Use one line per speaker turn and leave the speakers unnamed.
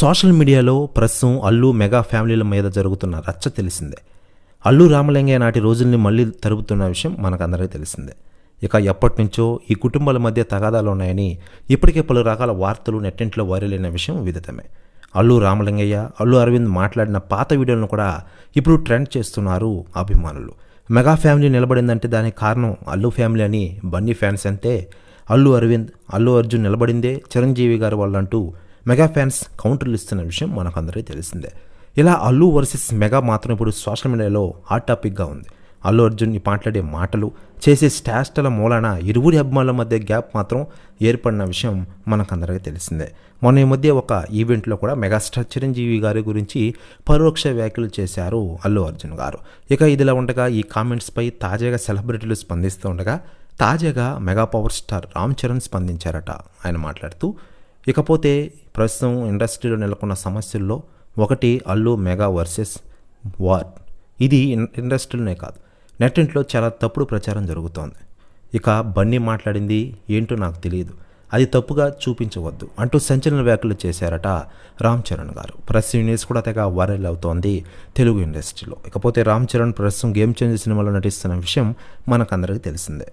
Social మీడియాలో ప్రస్తుతం Allu mega ఫ్యామిలీల మీద జరుగుతున్న రచ్చ తెలిసిందే. అల్లు రామలింగయ్య నాటి రోజుల్ని మళ్ళీ తరుపుతున్న విషయం మనకందరికీ తెలిసిందే. ఇక ఎప్పటి నుంచో ఈ కుటుంబాల మధ్య తగాదాలు ఉన్నాయని ఇప్పటికే పలు రకాల వార్తలు నెట్టింట్లో వైరల్ అయిన విషయం విదితమే. అల్లు రామలింగయ్య అల్లు అరవింద్ మాట్లాడిన పాత వీడియోలను కూడా ఇప్పుడు ట్రెండ్ చేస్తున్నారు అభిమానులు. మెగా ఫ్యామిలీ నిలబడిందంటే దానికి కారణం అల్లు ఫ్యామిలీ అని బన్నీ ఫ్యాన్స్ అంటే అల్లు అరవింద్ అల్లు అర్జున్ నిలబడిందే చిరంజీవి గారు వాళ్ళంటూ మెగా ఫ్యాన్స్ కౌంటర్లు ఇస్తున్న విషయం మనకందరికీ తెలిసిందే. ఇలా అల్లు వర్సెస్ మెగా మాత్రం ఇప్పుడు సోషల్ మీడియాలో హాట్ టాపిక్గా ఉంది. అల్లు అర్జున్ మాట్లాడే మాటలు చేసే స్టాస్టల మూలాన ఇరువురి అభిమానుల మధ్య గ్యాప్ మాత్రం ఏర్పడిన విషయం మనకందరికీ తెలిసిందే. మొన్న ఈ మధ్య ఒక ఈవెంట్లో కూడా మెగాస్టార్ చిరంజీవి గారి గురించి పరోక్ష వ్యాఖ్యలు చేశారు అల్లు అర్జున్ గారు. ఇక ఇదిలా ఉండగా ఈ కామెంట్స్పై తాజాగా సెలబ్రిటీలు స్పందిస్తూ ఉండగా తాజాగా mega power star Ram Charan స్పందించారట. ఆయన మాట్లాడుతూ ఇకపోతే ప్రస్తుతం ఇండస్ట్రీలో నెలకొన్న సమస్యల్లో ఒకటి అల్లు మెగా వర్సెస్ వార్. ఇది ఇండస్ట్రీలోనే కాదు. నెట్టింట్లో చాలా తప్పుడు ప్రచారం జరుగుతోంది. ఇక బన్నీ మాట్లాడింది ఏంటో నాకు తెలియదు. అది తప్పుగా చూపించవద్దు అంటూ సంచలన వ్యాఖ్యలు చేశారట రామ్ చరణ్ గారు. ప్రస్తుతం న్యూస్ కూడా తెగ వైరల్ అవుతోంది తెలుగు ఇండస్ట్రీలో. ఇకపోతే రామ్ చరణ్ ప్రస్తుతం గేమ్ చేంజ్ సినిమాలో నటిస్తున్న విషయం మనకందరికీ తెలిసిందే.